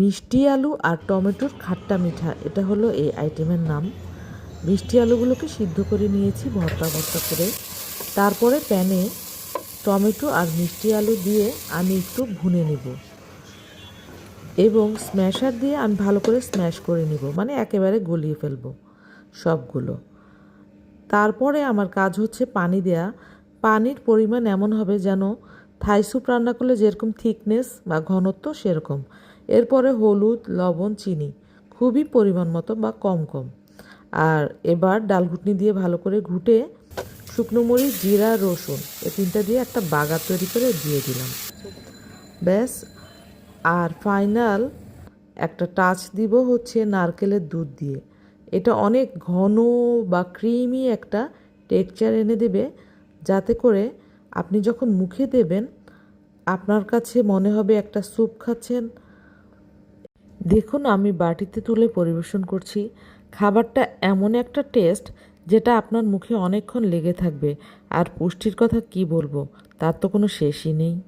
মিষ্টি আলু আর টমেটোর খাট্টা মিঠা, এটা হলো এই আইটেমের নাম। মিষ্টি আলুগুলোকে সিদ্ধ করে নিয়েছি ভর্তা ভর্তা করে। তারপরে প্যানে টমেটো আর মিষ্টি আলু দিয়ে আমি একটু ভুনে নেব। এবং স্ম্যাশার দিয়ে আমি ভালো করে স্ম্যাশ করে নিব মানে একেবারে গলিয়ে ফেলব সবগুলো। তারপরে আমার কাজ হচ্ছে পানি দেয়া। পানির পরিমাণ এমন হবে যেন থাই স্যুপ রান্না করলে যেরকম থিকনেস বা ঘনত্ব সেরকম। এরপরে হলুদ, লবণ, চিনি, খুবই পরিমাণ মতো বা কম কম। আর এবার ডাল ঘুটনি দিয়ে ভালো করে ঘুটে শুকনো মরিচ, জিরা, রসুন, এ তিনটা দিয়ে একটা বাগার তৈরি করে দিয়ে দিলাম। ব্যাস, আর ফাইনাল একটা টাচ দিব হচ্ছে নারকেলের দুধ দিয়ে। এটা অনেক ঘন বা ক্রিমি একটা টেক্সচার এনে দেবে, যাতে করে আপনি যখন মুখে দেবেন, আপনার কাছে মনে হবে একটা স্যুপ খাচ্ছেন দেখুন, আমি বাটিতে তুলে পরিবেশন করছি। খাবারটা এমন একটা টেস্ট যেটা আপনার মুখে অনেকক্ষণ লেগে থাকবে। আর পুষ্টির কথা কি বলব? তার তো কোনো শেষই নেই।